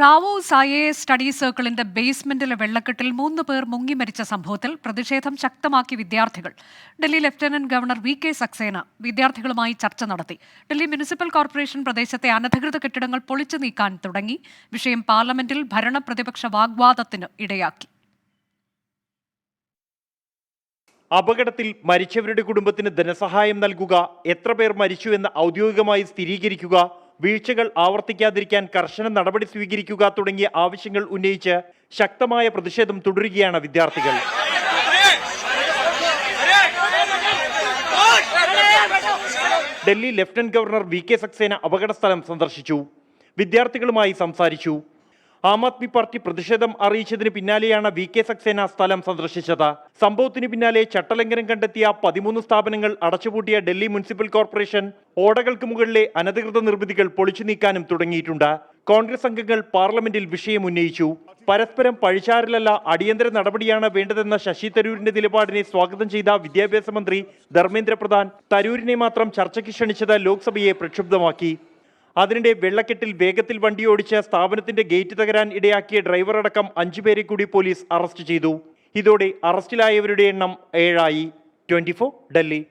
Rao's I study സർക്കിളിന്റെ ബേസ്മെന്റിലെ വെള്ളക്കെട്ടിൽ മൂന്ന് പേർ മുങ്ങി മരിച്ച സംഭവത്തിൽ പ്രതിഷേധം ശക്തമാക്കി വിദ്യാർത്ഥികൾ. Delhi lieutenant governor V K Saxena വിദ്യാർത്ഥികളുമായി ചർച്ച നടത്തി. ഡൽഹി മുനിസിപ്പൽ കോർപ്പറേഷൻ പ്രദേശത്തെ അനധികൃത കെട്ടിടങ്ങൾ പൊളിച്ചു നീക്കാൻ തുടങ്ങി. വിഷയം പാർലമെന്റിൽ ഭരണ പ്രതിപക്ഷ വാഗ്വാദത്തിന് ഇടയാക്കി. അപകടത്തിൽ മരിച്ചവരുടെ കുടുംബത്തിന് ധനസഹായം നൽകുക എത്ര പേർ മരിച്ചു എന്ന് ഔദ്യോഗികമായി സ്ഥിരീകരിക്കുക വീഴ്ചകൾ ആവർത്തിക്കാതിരിക്കാൻ കർശന നടപടി സ്വീകരിക്കുക തുടങ്ങിയ ആവശ്യങ്ങൾ ഉന്നയിച്ച് ശക്തമായ പ്രതിഷേധം തുടരുകയാണ് വിദ്യാർത്ഥികൾ. Delhi lieutenant governor V K Saxena അപകടസ്ഥലം സന്ദർശിച്ചു. വിദ്യാർത്ഥികളുമായി സംസാരിച്ചു. ആം ആദ്മി പാർട്ടി പ്രതിഷേധം അറിയിച്ചതിന് പിന്നാലെയാണ് വി കെ സക്സേന സ്ഥലം സന്ദർശിച്ചത്. സംഭവത്തിന് പിന്നാലെ ചട്ടലംഘനം കണ്ടെത്തിയ പതിമൂന്ന് സ്ഥാപനങ്ങൾ അടച്ചുപൂട്ടിയ ഡൽഹി മുനിസിപ്പൽ കോർപ്പറേഷൻ ഓടകൾക്ക് മുകളിലെ അനധികൃത നിർമ്മിതികൾ പൊളിച്ചു നീക്കാനും തുടങ്ങിയിട്ടുണ്ട്. കോൺഗ്രസ് അംഗങ്ങൾ പാർലമെന്റിൽ വിഷയം ഉന്നയിച്ചു. പരസ്പരം പഴിച്ചാറിലല്ല അടിയന്തര നടപടിയാണ് വേണ്ടതെന്ന ശശി തരൂരിന്റെ നിലപാടിനെ സ്വാഗതം ചെയ്ത വിദ്യാഭ്യാസ മന്ത്രി ധർമ്മേന്ദ്ര പ്രധാൻ തരൂരിനെ മാത്രം ചർച്ചയ്ക്ക് ക്ഷണിച്ചത് ലോക്സഭയെ പ്രക്ഷുബ്ധമാക്കി. അതിനിടെ വെള്ളക്കെട്ടിൽ വേഗത്തിൽ വണ്ടിയോടിച്ച സ്ഥാപനത്തിന്റെ ഗേറ്റ് തകരാൻ ഇടയാക്കിയ ഡ്രൈവർ ഡ്രൈവറടക്കം അഞ്ചുപേരെ കൂടി പോലീസ് അറസ്റ്റ് ചെയ്തു. ഇതോടെ അറസ്റ്റിലായവരുടെ എണ്ണം ഏഴായി. ട്വന്റി ഡൽഹി.